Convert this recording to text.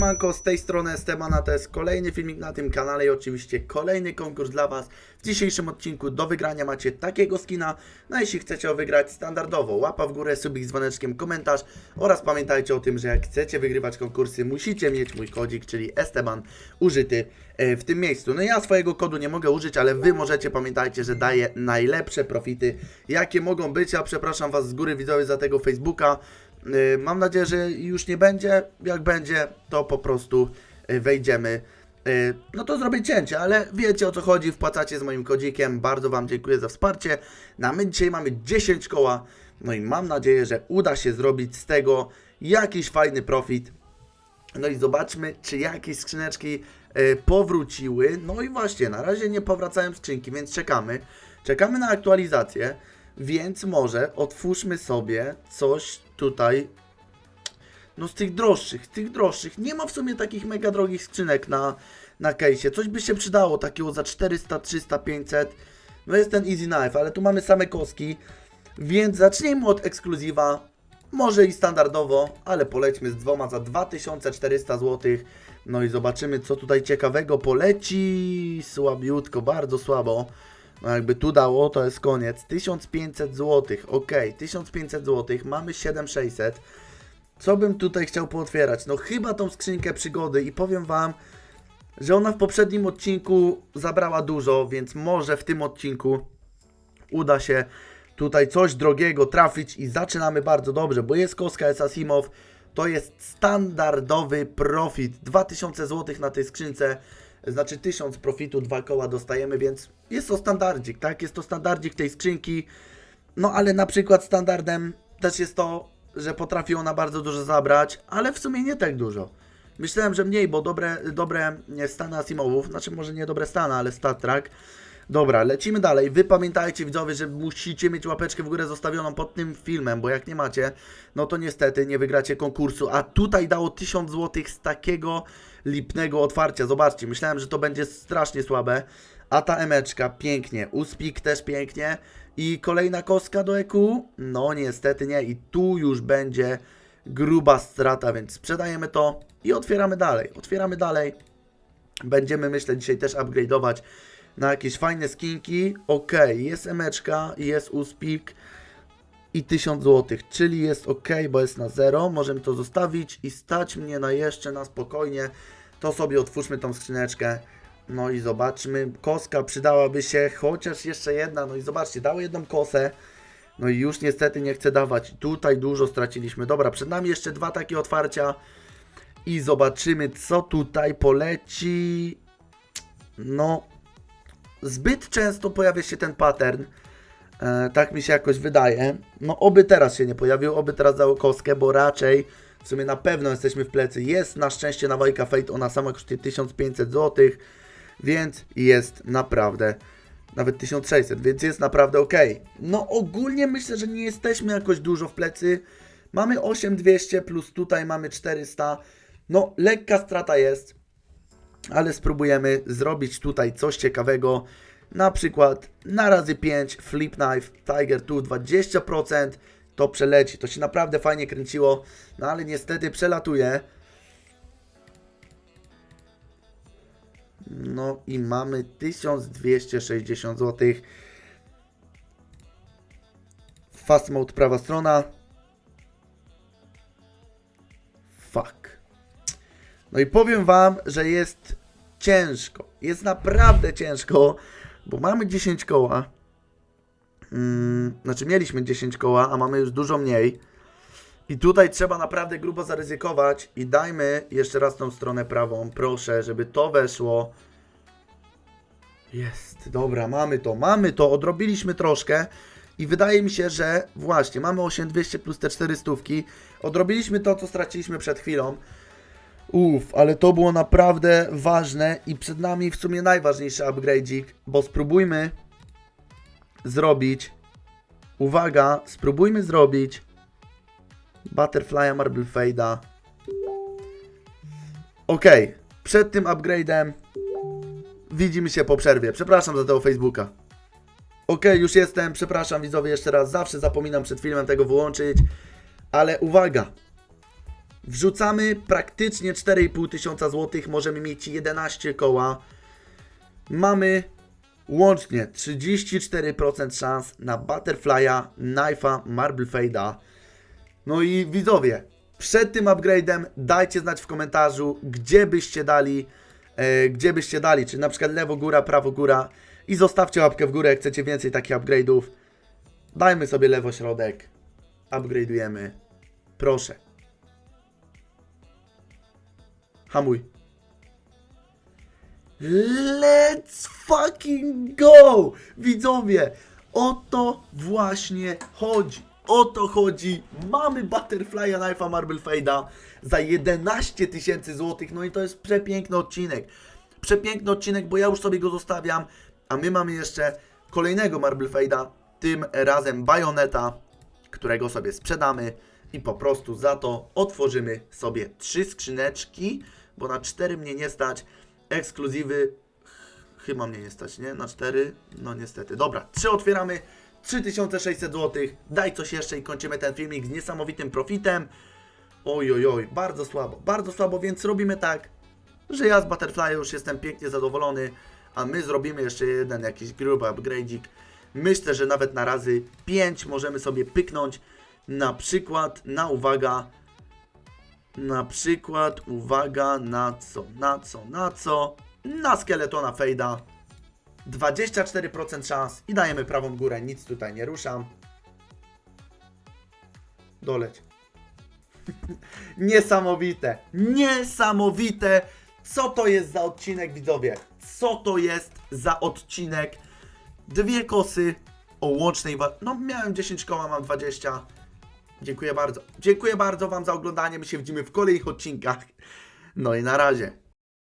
Siemanko, z tej strony Estebana, to jest kolejny filmik na tym kanale i oczywiście kolejny konkurs dla Was. W dzisiejszym odcinku do wygrania macie takiego skina, no jeśli chcecie wygrać standardowo, łapa w górę, subik z dzwoneczkiem, komentarz oraz pamiętajcie o tym, że jak chcecie wygrywać konkursy, musicie mieć mój kodzik, czyli Esteban użyty e, w tym miejscu. No ja swojego kodu nie mogę użyć, ale Wy możecie, pamiętajcie, że daję najlepsze profity, jakie mogą być. Ja przepraszam Was z góry widzowie za tego Facebooka. Yy, Mam nadzieję, że już nie będzie. Jak będzie, to po prostu yy, wejdziemy. Yy, No to zrobię cięcie, ale wiecie o co chodzi, wpłacacie z moim kodzikiem. Bardzo Wam dziękuję za wsparcie. No, a my dzisiaj mamy 10 koła. No i mam nadzieję, że uda się zrobić z tego jakiś fajny profit. No i zobaczmy, czy jakieś skrzyneczki powróciły. No i właśnie, na razie nie powracają skrzynki, więc czekamy. Czekamy na aktualizację, więc może otwórzmy sobie coś tutaj. No z tych droższych, tych droższych. Nie ma w sumie takich mega drogich skrzynek na, na case'ie. Coś by się przydało takiego za 400, 300, 500. No jest ten Easy Knife, ale tu mamy same kostki. Więc zacznijmy od ekskluzywa. Może i standardowo, ale polećmy z dwoma za 2400 zł. No i zobaczymy, co tutaj ciekawego poleci. Słabiutko, bardzo słabo. No jakby tu dało, to jest koniec. 1500 zł, ok, 1500 zł, mamy 7600. Co bym tutaj chciał pootwierać? No chyba tą skrzynkę przygody i powiem Wam, że ona w poprzednim odcinku zabrała dużo, więc może w tym odcinku uda się tutaj coś drogiego trafić i zaczynamy bardzo dobrze, bo jest kostka, jest to jest standardowy profit, 2000 zł na tej skrzynce, znaczy 1000 profitu, dwa koła dostajemy, więc jest to standardzik, tak, jest to standardzik tej skrzynki, no ale na przykład standardem też jest to, że potrafi ona bardzo dużo zabrać, ale w sumie nie tak dużo. Myślałem, że mniej, bo dobre, dobre stany Asimowów, znaczy może nie dobre stany, ale stat track. Dobra, lecimy dalej. Wy pamiętajcie widzowie, że musicie mieć łapeczkę w górę zostawioną pod tym filmem, bo jak nie macie, no to niestety nie wygracie konkursu. A tutaj dało 1000 zł z takiego lipnego otwarcia. Zobaczcie, myślałem, że to będzie strasznie słabe. A ta emeczka pięknie, uspik też pięknie. I kolejna kostka do EQ? No niestety nie. I tu już będzie gruba strata, więc sprzedajemy to i otwieramy dalej. Otwieramy dalej. Będziemy, myślę, dzisiaj też upgrade'ować na jakieś fajne skinki. Ok, jest emeczka, jest uspik i 1000 zł, czyli jest ok, bo jest na zero. Możemy to zostawić i stać mnie na jeszcze na spokojnie. To sobie otwórzmy tą skrzyneczkę. No i zobaczmy. Koska przydałaby się, chociaż jeszcze jedna. No i zobaczcie, dało jedną kosę. No i już niestety nie chcę dawać. Tutaj dużo straciliśmy. Dobra, przed nami jeszcze dwa takie otwarcia. I zobaczymy, co tutaj poleci. No, zbyt często pojawia się ten pattern. E, tak mi się jakoś wydaje. No, oby teraz się nie pojawił, oby teraz dało kostkę, bo raczej w sumie na pewno jesteśmy w plecy. Jest na szczęście na Wajka Fate, ona sama kosztuje 1500 zł, więc jest naprawdę nawet 1600, więc jest naprawdę ok. No ogólnie myślę, że nie jesteśmy jakoś dużo w plecy. Mamy 8200 plus tutaj mamy 400. No lekka strata jest, ale spróbujemy zrobić tutaj coś ciekawego. Na przykład na razy 5 Flip Knife Tiger 2 20% to przeleci. To się naprawdę fajnie kręciło, no ale niestety przelatuje. No i mamy 1260 zł. Fast mode prawa strona. Fuck. No i powiem Wam, że jest ciężko. Jest naprawdę ciężko, bo mamy 10 koła. Mm, znaczy mieliśmy 10 koła, a mamy już dużo mniej. I tutaj trzeba naprawdę grubo zaryzykować i dajmy jeszcze raz tą stronę prawą, proszę, żeby to weszło. Jest, dobra, mamy to, mamy to, odrobiliśmy troszkę i wydaje mi się, że właśnie, mamy 8200 plus te 400, odrobiliśmy to, co straciliśmy przed chwilą. Uff, ale to było naprawdę ważne i przed nami w sumie najważniejszy upgrade'ik, bo spróbujmy zrobić, uwaga, spróbujmy zrobić Butterfly'a Marble Fade'a. Ok, przed tym upgrade'em widzimy się po przerwie. Przepraszam za tego Facebooka. Ok, już jestem, przepraszam widzowie jeszcze raz, zawsze zapominam przed filmem tego wyłączyć, ale uwaga, Wrzucamy praktycznie 4,5 tysiąca złotych, możemy mieć 11 koła. Mamy łącznie 34% szans na Butterfly'a, Knife'a, Marble Fade'a. No i widzowie, przed tym upgrade'em dajcie znać w komentarzu, gdzie byście dali, e, gdzie byście dali, czy na przykład lewo góra, prawo góra i zostawcie łapkę w górę, jak chcecie więcej takich upgrade'ów. Dajmy sobie lewo środek, upgrade'ujemy, proszę. Hamuj. Let's fucking go! Widzowie, o to właśnie chodzi. O to chodzi. Mamy Butterfly'a Knife'a Marble Fade'a za 11 tysięcy złotych. No i to jest przepiękny odcinek. Przepiękny odcinek, bo ja już sobie go zostawiam. A my mamy jeszcze kolejnego Marble Fade'a. Tym razem Bayonetta, którego sobie sprzedamy. I po prostu za to otworzymy sobie trzy skrzyneczki, bo na cztery mnie nie stać. Ekskluzywy Chyba mnie nie stać, nie? Na 4? No niestety. Dobra, 3 otwieramy. 3600 zł. Daj coś jeszcze i kończymy ten filmik z niesamowitym profitem. Oj, oj, oj, bardzo słabo, bardzo słabo, więc robimy tak, że ja z Butterfly już jestem pięknie zadowolony, a my zrobimy jeszcze jeden jakiś gruby upgrade'ik. Myślę, że nawet na razy 5 możemy sobie pyknąć. Na przykład, na uwaga, na przykład, uwaga, na co, na co, na co? Na Skeletona Fejda. 24% szans i dajemy prawą górę, nic tutaj nie ruszam. Doleć. Niesamowite, niesamowite. Co to jest za odcinek, widzowie? Co to jest za odcinek? Dwie kosy o łącznej No, miałem 10 koła, mam 20. Dziękuję bardzo. Dziękuję bardzo Wam za oglądanie. My się widzimy w kolejnych odcinkach. No i na razie.